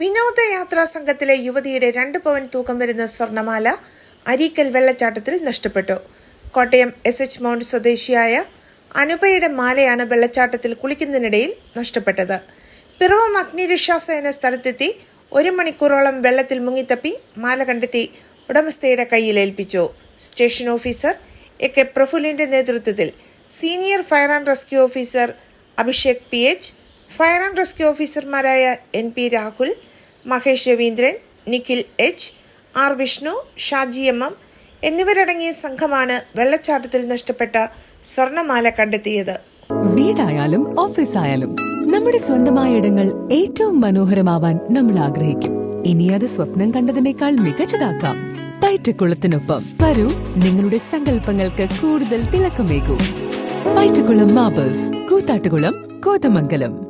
വിനോദയാത്രാ സംഘത്തിലെ യുവതിയുടെ രണ്ട് പവൻ തൂക്കം വരുന്ന സ്വർണമാല അരീക്കൽ വെള്ളച്ചാട്ടത്തിൽ നഷ്ടപ്പെട്ടു. കോട്ടയം എസ് എച്ച് മൗണ്ട് സ്വദേശിയായ അനുപയുടെ മാലയാണ് വെള്ളച്ചാട്ടത്തിൽ കുളിക്കുന്നതിനിടയിൽ നഷ്ടപ്പെട്ടത്. പിറവം അഗ്നിരക്ഷാസേന സ്ഥലത്തെത്തി ഒരു മണിക്കൂറോളം വെള്ളത്തിൽ മുങ്ങിത്തപ്പി മാല കണ്ടെത്തി ഉടമസ്ഥയുടെ കയ്യിൽ ഏൽപ്പിച്ചു. സ്റ്റേഷൻ ഓഫീസർ എ കെ പ്രഫുലിന്റെ നേതൃത്വത്തിൽ senior fire and rescue officer Abhishek P H fire and rescue ഓഫീസർമാരായ N P Rahul Mahesh Raveendran Nikhil H R Vishnu Shaji M M എന്നിവരടങ്ങിയ സംഘമാണ് വെള്ളച്ചാട്ടത്തിൽ നഷ്ടപ്പെട്ട സ്വർണമാല കണ്ടെത്തിയത്. വീടായാലും ഓഫീസായാലും നമ്മുടെ സ്വന്തമായ ഇടങ്ങൾ ഏറ്റവും മനോഹരമാവാൻ നമ്മൾ ആഗ്രഹിക്കും. ഇനി അത് സ്വപ്നം കണ്ടതിനേക്കാൾ മികച്ചതാക്കാം. പയറ്റക്കുളത്തിനൊപ്പം വരൂ നിങ്ങളുടെ സങ്കല്പങ്ങൾക്ക് കൂടുതൽ തിളക്കമേകൂ. പയറ്റക്കുളം മാബേഴ്സ് കൂത്താട്ടുകുളം കോതമംഗലം.